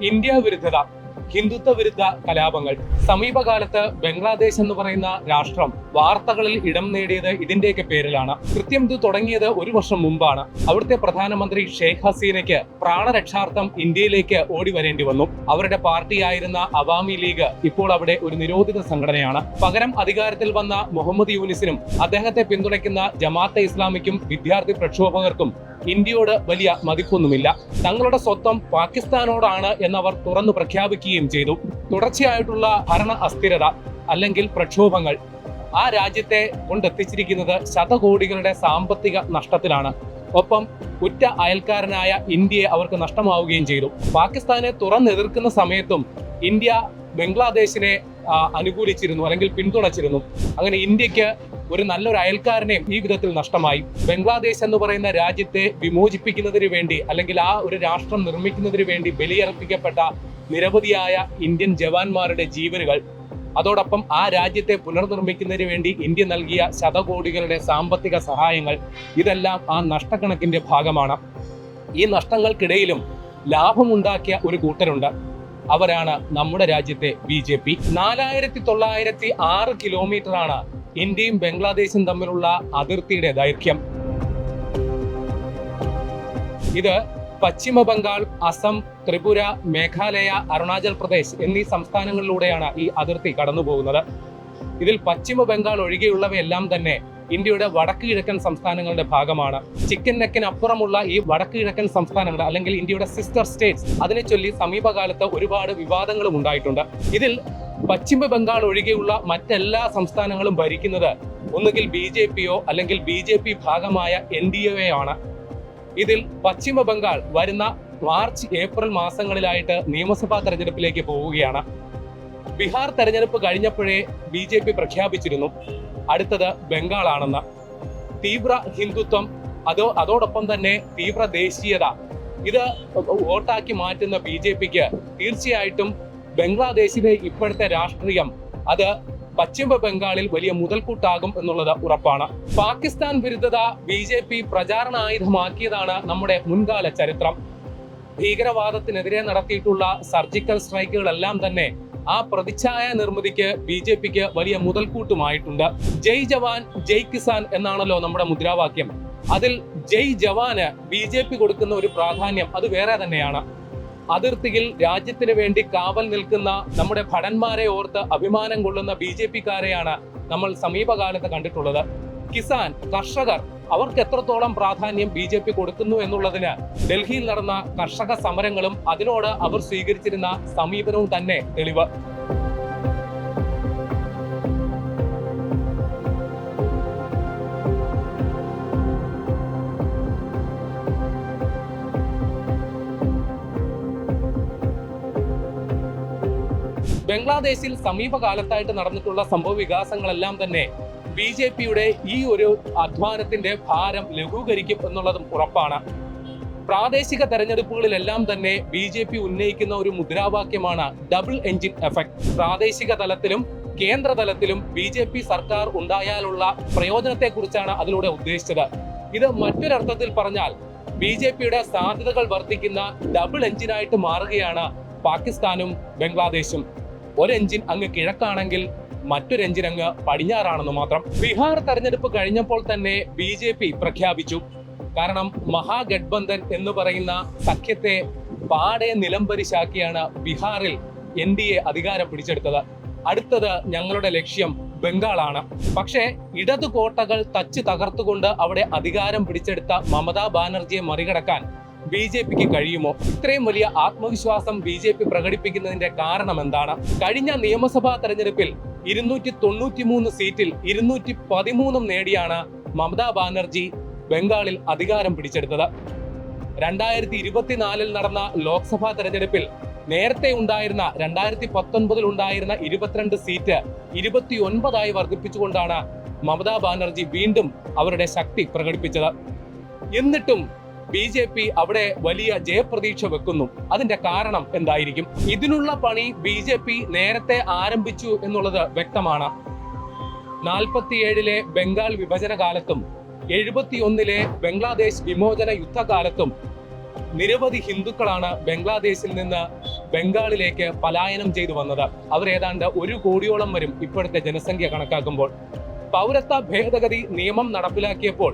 India വിരുദ്ധത ഹിന്ദുത്വ വിരുദ്ധ കലാപങ്ങൾ. സമീപകാലത്ത് ബംഗ്ലാദേശ് എന്ന് പറയുന്ന രാഷ്ട്രം വാർത്തകളിൽ ഇടം നേടിയത് ഇതിന്റെയൊക്കെ പേരിലാണ്. കൃത്യം ഇത് തുടങ്ങിയത് ഒരു വർഷം മുമ്പാണ്. അവിടുത്തെ പ്രധാനമന്ത്രി ഷെയ്ഖ് ഹസീനയ്ക്ക് പ്രാണരക്ഷാർത്ഥം ഇന്ത്യയിലേക്ക് ഓടി വരേണ്ടി വന്നു. അവരുടെ പാർട്ടിയായിരുന്ന അവാമി ലീഗ് ഇപ്പോൾ അവിടെ ഒരു നിരോധിത സംഘടനയാണ്. പകരം അധികാരത്തിൽ വന്ന മുഹമ്മദ് യൂനിസിനും അദ്ദേഹത്തെ പിന്തുണയ്ക്കുന്ന ജമാഅത്തെ ഇസ്ലാമിക്കും വിദ്യാർത്ഥി പ്രക്ഷോഭകർക്കും ഇന്ത്യയോട് വലിയ മതിപ്പൊന്നുമില്ല. തങ്ങളുടെ സ്വത്വം പാകിസ്ഥാനോടാണ് എന്നവർ തുറന്നു പ്രഖ്യാപിക്കുകയും ചെയ്തു. തുടർച്ചയായിട്ടുള്ള ഭരണ അസ്ഥിരത അല്ലെങ്കിൽ പ്രക്ഷോഭങ്ങൾ ആ രാജ്യത്തെ കൊണ്ടെത്തിച്ചിരിക്കുന്നത് ശതകോടികളുടെ സാമ്പത്തിക നഷ്ടത്തിലാണ്. ഒപ്പം ഉറ്റ അയൽക്കാരനായ ഇന്ത്യയെ അവർക്ക് നഷ്ടമാവുകയും ചെയ്തു. പാകിസ്ഥാനെ തുറന്നെതിർക്കുന്ന സമയത്തും ഇന്ത്യ ബംഗ്ലാദേശിനെ അനുകൂലിച്ചിരുന്നു അല്ലെങ്കിൽ പിന്തുണച്ചിരുന്നു. അങ്ങനെ ഇന്ത്യയ്ക്ക് ഒരു നല്ലൊരു അയൽക്കാരനെയും ഈ വിധത്തിൽ നഷ്ടമായി. ബംഗ്ലാദേശ് എന്ന് പറയുന്ന രാജ്യത്തെ വിമോചിപ്പിക്കുന്നതിന് വേണ്ടി അല്ലെങ്കിൽ ആ ഒരു രാഷ്ട്രം നിർമ്മിക്കുന്നതിന് വേണ്ടി ബലിയർപ്പിക്കപ്പെട്ട നിരവധിയായ ഇന്ത്യൻ ജവാന്മാരുടെ ജീവനുകൾ. അതോടൊപ്പം ആ രാജ്യത്തെ പുനർനിർമ്മിക്കുന്നതിന് വേണ്ടി ഇന്ത്യ നൽകിയ ശതകോടികളുടെ സാമ്പത്തിക സഹായങ്ങൾ ഇതെല്ലാം ആ നഷ്ടക്കണക്കിന്റെ ഭാഗമാണ്. ഈ നഷ്ടങ്ങൾക്കിടയിലും ലാഭമുണ്ടാക്കിയ ഒരു കൂട്ടരുണ്ട്. അവരാണ് നമ്മുടെ രാജ്യത്തെ ബി ജെ പി. നാലായിരത്തി തൊള്ളായിരത്തി ആറ് കിലോമീറ്റർ ആണ് ഇന്ത്യയും ബംഗ്ലാദേശും തമ്മിലുള്ള അതിർത്തിയുടെ ദൈർഘ്യം. ഇത് പശ്ചിമ ബംഗാൾ അസം ത്രിപുര മേഘാലയ അരുണാചൽ പ്രദേശ് എന്നീ സംസ്ഥാനങ്ങളിലൂടെയാണ് ഈ അതിർത്തി കടന്നു പോകുന്നത് ഇതിൽ പശ്ചിമ ബംഗാൾ ഒഴികെയുള്ളവയെല്ലാം തന്നെ ഇന്ത്യയുടെ വടക്ക് കിഴക്കൻ സംസ്ഥാനങ്ങളുടെ ഭാഗമാണ്. ചിക്കൻ നെക്കിന് അപ്പുറമുള്ള ഈ വടക്ക് കിഴക്കൻ സംസ്ഥാനങ്ങൾ അല്ലെങ്കിൽ ഇന്ത്യയുടെ സിസ്റ്റർ സ്റ്റേറ്റ്സ് അതിനെ ചൊല്ലി സമീപകാലത്ത് ഒരുപാട് വിവാദങ്ങളും ഉണ്ടായിട്ടുണ്ട്. ഇതിൽ പശ്ചിമ ബംഗാൾ ഒഴികെയുള്ള മറ്റെല്ലാ സംസ്ഥാനങ്ങളും ഭരിക്കുന്നത് ഒന്നുകിൽ ബി ജെ പിയോ അല്ലെങ്കിൽ ബി ജെ പി ഭാഗമായ എൻ ഡി എ ആണ് ഇതിൽ പശ്ചിമ ബംഗാൾ വരുന്ന മാർച്ച് ഏപ്രിൽ മാസങ്ങളിലായിട്ട് നിയമസഭാ തെരഞ്ഞെടുപ്പിലേക്ക് പോവുകയാണ്. ബീഹാർ തെരഞ്ഞെടുപ്പ് കഴിഞ്ഞപ്പോഴേ ബി ജെ പി പ്രഖ്യാപിച്ചിരുന്നു അടുത്തത് ബംഗാളാണെന്ന്. തീവ്ര ഹിന്ദുത്വം അതോ അതോടൊപ്പം തന്നെ തീവ്ര ദേശീയത ഇത് വോട്ടാക്കി മാറ്റുന്ന ബി ജെ പിക്ക് തീർച്ചയായിട്ടും ബംഗ്ലാദേശിലെ ഇപ്പോഴത്തെ രാഷ്ട്രീയം അത് പശ്ചിമ ബംഗാളിൽ വലിയ മുതൽക്കൂട്ടാകും എന്നുള്ളത് ഉറപ്പാണ്. പാകിസ്ഥാൻ വിരുദ്ധത ബി ജെ പി പ്രചാരണ ആയുധമാക്കിയതാണ് നമ്മുടെ മുൻകാല ചരിത്രം. ഭീകരവാദത്തിനെതിരെ നടത്തിയിട്ടുള്ള സർജിക്കൽ സ്ട്രൈക്കുകളെല്ലാം തന്നെ ആ പ്രതിച്ഛായ നിർമ്മിതിക്ക് ബി ജെ പിക്ക് വലിയ മുതൽക്കൂട്ടുമായിട്ടുണ്ട്. ജയ് ജവാൻ ജയ് കിസാൻ എന്നാണല്ലോ നമ്മുടെ മുദ്രാവാക്യം. അതിൽ ജയ് ജവാന് ബി ജെ പി കൊടുക്കുന്ന ഒരു പ്രാധാന്യം അത് വേറെ തന്നെയാണ്. അതിർത്തിയിൽ രാജ്യത്തിന് വേണ്ടി കാവൽ നിൽക്കുന്ന നമ്മുടെ ഭടന്മാരെ ഓർത്ത് അഭിമാനം കൊള്ളുന്ന ബി ജെ പിക്കാരെയാണ് നമ്മൾ സമീപകാലത്ത് കണ്ടിട്ടുള്ളത്. കിസാൻ കർഷകർ അവർക്ക് എത്രത്തോളം പ്രാധാന്യം ബി ജെ പി കൊടുക്കുന്നു എന്നുള്ളതിന് ഡൽഹിയിൽ നടന്ന കർഷക സമരങ്ങളും അതിനോട് അവർ സ്വീകരിച്ചിരുന്ന സമീപനവും തന്നെ തെളിവ്. ബംഗ്ലാദേശിൽ സമീപകാലത്തായിട്ട് നടന്നിട്ടുള്ള സംഭവ വികാസങ്ങളെല്ലാം തന്നെ ബി ജെ പിയുടെ ഈ ഒരു അധ്വാനത്തിന്റെ ഭാരം ലഘൂകരിക്കും എന്നുള്ളതും ഉറപ്പാണ്. പ്രാദേശിക തെരഞ്ഞെടുപ്പുകളിലെല്ലാം തന്നെ ബി ജെ പി ഉന്നയിക്കുന്ന ഒരു മുദ്രാവാക്യമാണ് ഡബിൾ എഞ്ചിൻ എഫക്ട്. പ്രാദേശിക തലത്തിലും കേന്ദ്ര തലത്തിലും ബി ജെ പി സർക്കാർ ഉണ്ടായാലുള്ള പ്രയോജനത്തെക്കുറിച്ചാണ് അതിലൂടെ ഉദ്ദേശിച്ചത്. ഇത് മറ്റൊരർത്ഥത്തിൽ പറഞ്ഞാൽ ബി ജെ പിയുടെ സാധ്യതകൾ വർദ്ധിക്കുന്ന ഡബിൾ എഞ്ചിനായിട്ട് മാറുകയാണ് പാകിസ്ഥാനും ബംഗ്ലാദേശും. ഒരു എഞ്ചിൻ അങ്ങ് കിഴക്കാണെങ്കിൽ മറ്റൊരു എഞ്ചിൻ അങ്ങ് പടിഞ്ഞാറാണെന്ന് മാത്രം. ബീഹാർ തെരഞ്ഞെടുപ്പ് കഴിഞ്ഞപ്പോൾ തന്നെ ബി ജെ പി പ്രഖ്യാപിച്ചു. കാരണം മഹാഗഡ്ബന്ധൻ എന്ന് പറയുന്ന സഖ്യത്തെ പാടെ നിലംപരിശാക്കിയാണ് ബീഹാറിൽ എൻ ഡി എ അധികാരം പിടിച്ചെടുത്തത്. അടുത്തത് ഞങ്ങളുടെ ലക്ഷ്യം ബംഗാളാണ്. പക്ഷേ ഇടതു കോട്ടകൾ തച്ച് തകർത്തുകൊണ്ട് അവിടെ അധികാരം പിടിച്ചെടുത്ത മമതാ ബാനർജിയെ മറികടക്കാൻ ബി ജെ പിക്ക് കഴിയുമോ? ഇത്രയും വലിയ ആത്മവിശ്വാസം ബി ജെ പി പ്രകടിപ്പിക്കുന്നതിന്റെ കാരണം എന്താണ്? കഴിഞ്ഞ നിയമസഭാ തെരഞ്ഞെടുപ്പിൽ ഇരുന്നൂറ്റി തൊണ്ണൂറ്റി മൂന്ന് സീറ്റിൽ ഇരുന്നൂറ്റി പതിമൂന്നും നേടിയാണ് മമതാ ബാനർജി ബംഗാളിൽ അധികാരം പിടിച്ചെടുത്തത്. രണ്ടായിരത്തി ഇരുപത്തിനാലിൽ നടന്ന ലോക്സഭാ തെരഞ്ഞെടുപ്പിൽ നേരത്തെ ഉണ്ടായിരുന്ന രണ്ടായിരത്തി പത്തൊൻപതിൽ ഉണ്ടായിരുന്ന ഇരുപത്തിരണ്ട് സീറ്റ് ഇരുപത്തി ഒൻപതായി വർദ്ധിപ്പിച്ചുകൊണ്ടാണ് മമതാ ബാനർജി വീണ്ടും അവരുടെ ശക്തി പ്രകടിപ്പിച്ചത്. എന്നിട്ടും ബി ജെ പി അവിടെ വലിയ ജയപ്രതീക്ഷ വെക്കുന്നു. അതിന്റെ കാരണം എന്തായിരിക്കും? ഇതിനുള്ള പണി ബി ജെ പി നേരത്തെ ആരംഭിച്ചു എന്നുള്ളത് വ്യക്തമാണ്. നാൽപ്പത്തിയേഴിലെ ബംഗാൾ വിഭജന കാലത്തും എഴുപത്തിയൊന്നിലെ ബംഗ്ലാദേശ് വിമോചന യുദ്ധകാലത്തും നിരവധി ഹിന്ദുക്കളാണ് ബംഗ്ലാദേശിൽ നിന്ന് ബംഗാളിലേക്ക് പലായനം ചെയ്തു വന്നത്. അവർ ഏതാണ്ട് ഒരു കോടിയോളം വരും ഇപ്പോഴത്തെ ജനസംഖ്യ കണക്കാക്കുമ്പോൾ. പൗരത്വ ഭേദഗതി നിയമം നടപ്പിലാക്കിയപ്പോൾ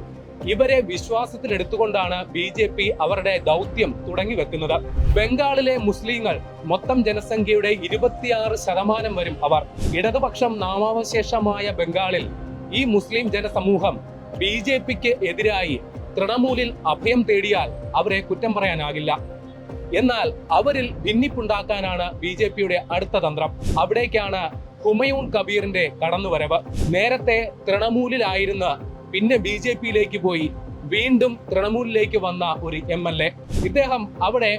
ഇവരെ വിശ്വാസത്തിലെടുത്തുകൊണ്ടാണ് ബി ജെ പി അവരുടെ ദൗത്യം തുടങ്ങി വെക്കുന്നത്. ബംഗാളിലെ മുസ്ലിങ്ങൾ മൊത്തം ജനസംഖ്യയുടെ ഇരുപത്തിയാറ് ശതമാനം വരും അവർ. ഇടതുപക്ഷം നാമാവശേഷമായ ബംഗാളിൽ ഈ മുസ്ലിം ജനസമൂഹം ബി ജെ പിക്ക് എതിരായി തൃണമൂലിൽ അഭയം തേടിയാൽ അവരെ കുറ്റം പറയാനാകില്ല. എന്നാൽ അവരിൽ ഭിന്നിപ്പുണ്ടാക്കാനാണ് ബി ജെ പിയുടെ അടുത്ത തന്ത്രം. അവിടേക്കാണ് ഹുമയൂൺ കബീറിന്റെ കടന്നുവരവ്. നേരത്തെ തൃണമൂലിലായിരുന്ന പിന്നെ ബി ജെ പിയിലേക്ക് പോയി വീണ്ടും തൃണമൂലിലേക്ക് വന്ന ഒരു എം എൽ എ ഇദ്ദേഹം അവിടെ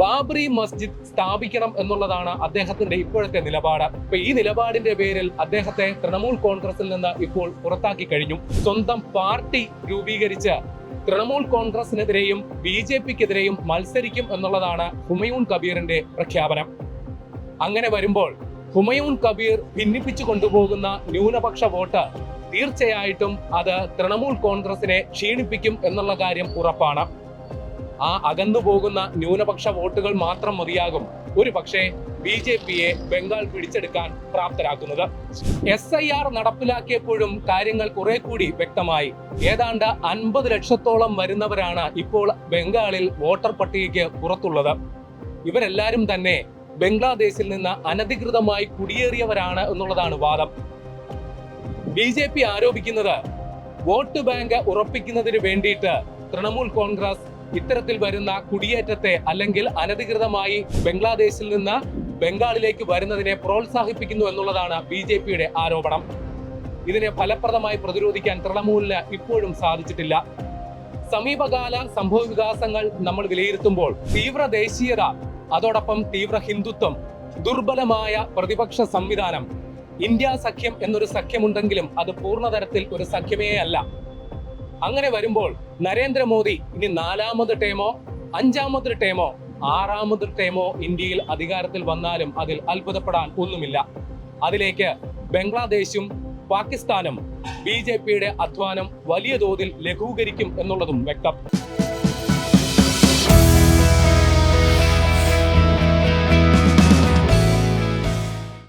ബാബറി മസ്ജിദ് സ്ഥാപിക്കണം എന്നുള്ളതാണ് അദ്ദേഹത്തിന്റെ ഇപ്പോഴത്തെ നിലപാട്. ഇപ്പൊ ഈ നിലപാടിന്റെ പേരിൽ അദ്ദേഹത്തെ തൃണമൂൽ കോൺഗ്രസിൽ നിന്ന് ഇപ്പോൾ പുറത്താക്കി കഴിഞ്ഞു. സ്വന്തം പാർട്ടി രൂപീകരിച്ച് തൃണമൂൽ കോൺഗ്രസിനെതിരെയും ബി ജെ പിക്കെതിരെയും മത്സരിക്കും എന്നുള്ളതാണ് ഹുമയൂൺ കബീറിന്റെ പ്രഖ്യാപനം. അങ്ങനെ വരുമ്പോൾ ഹുമയൂൺ കബീർ ഭിന്നിപ്പിച്ചു കൊണ്ടുപോകുന്ന ന്യൂനപക്ഷ വോട്ട് തീർച്ചയായിട്ടും അത് തൃണമൂൽ കോൺഗ്രസിനെ ക്ഷീണിപ്പിക്കും എന്നുള്ള കാര്യം ഉറപ്പാണ്. ആ അകന്നു പോകുന്ന ന്യൂനപക്ഷ വോട്ടുകൾ മാത്രം മതിയാകും ഒരു പക്ഷേ ബി ജെ പിയെ ബംഗാൾ പിടിച്ചെടുക്കാൻ പ്രാപ്തരാക്കുന്നത്. എസ് ഐ ആർ നടപ്പിലാക്കിയപ്പോഴും കാര്യങ്ങൾ കുറെ കൂടി വ്യക്തമായി. ഏതാണ്ട് അൻപത് ലക്ഷത്തോളം വരുന്നവരാണ് ഇപ്പോൾ ബംഗാളിൽ വോട്ടർ പട്ടികയ്ക്ക് പുറത്തുള്ളത്. ഇവരെല്ലാരും തന്നെ ബംഗ്ലാദേശിൽ നിന്ന് അനധികൃതമായി കുടിയേറിയവരാണ് എന്നുള്ളതാണ് വാദം. ബി ജെ പി ആരോപിക്കുന്നത് വോട്ട് ബാങ്ക് ഉറപ്പിക്കുന്നതിന് വേണ്ടിയിട്ട് തൃണമൂൽ കോൺഗ്രസ് ഇത്തരത്തിൽ വരുന്ന കുടിയേറ്റത്തെ അല്ലെങ്കിൽ അനധികൃതമായി ബംഗ്ലാദേശിൽ നിന്ന് ബംഗാളിലേക്ക് വരുന്നതിനെ പ്രോത്സാഹിപ്പിക്കുന്നു എന്നുള്ളതാണ് ബി ജെ പിയുടെ ആരോപണം. ഇതിനെ ഫലപ്രദമായി പ്രതിരോധിക്കാൻ തൃണമൂലിന് ഇപ്പോഴും സാധിച്ചിട്ടില്ല. സമീപകാല സംഭവ വികാസങ്ങൾ നമ്മൾ വിലയിരുത്തുമ്പോൾ തീവ്ര ദേശീയത അതോടൊപ്പം തീവ്ര ഹിന്ദുത്വം ദുർബലമായ പ്രതിപക്ഷ സംവിധാനം ഇന്ത്യ സഖ്യം എന്നൊരു സഖ്യമുണ്ടെങ്കിലും അത് പൂർണതരത്തിൽ ഒരു സഖ്യമേ അല്ല. അങ്ങനെ വരുമ്പോൾ നരേന്ദ്രമോദി ഇനി നാലാമത് ടേമോ അഞ്ചാമത് ടേമോ ആറാമത് ടേമോ ഇന്ത്യയിൽ അധികാരത്തിൽ വന്നാലും അതിൽ അത്ഭുതപ്പെടാൻ ഒന്നുമില്ല. അതിലേക്ക് ബംഗ്ലാദേശും പാകിസ്ഥാനും ബി ജെ പിയുടെ അധ്വാനം വലിയ തോതിൽ ലഘൂകരിക്കും എന്നുള്ളതും വ്യക്തം.